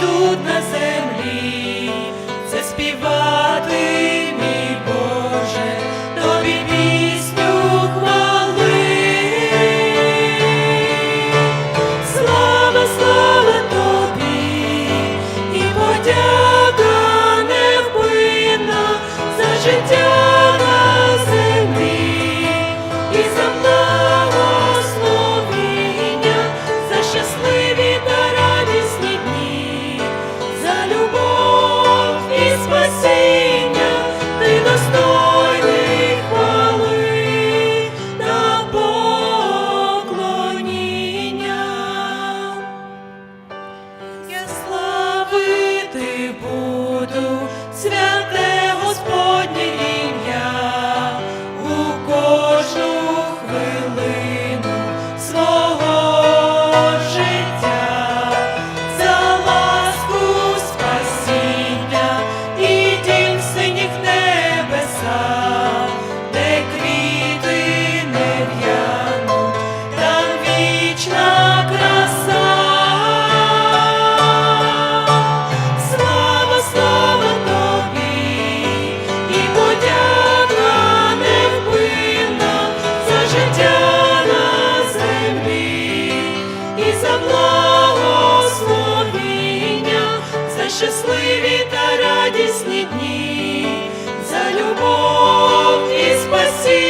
тут нас. Щасливі та радісні дні, за любов і спасіння,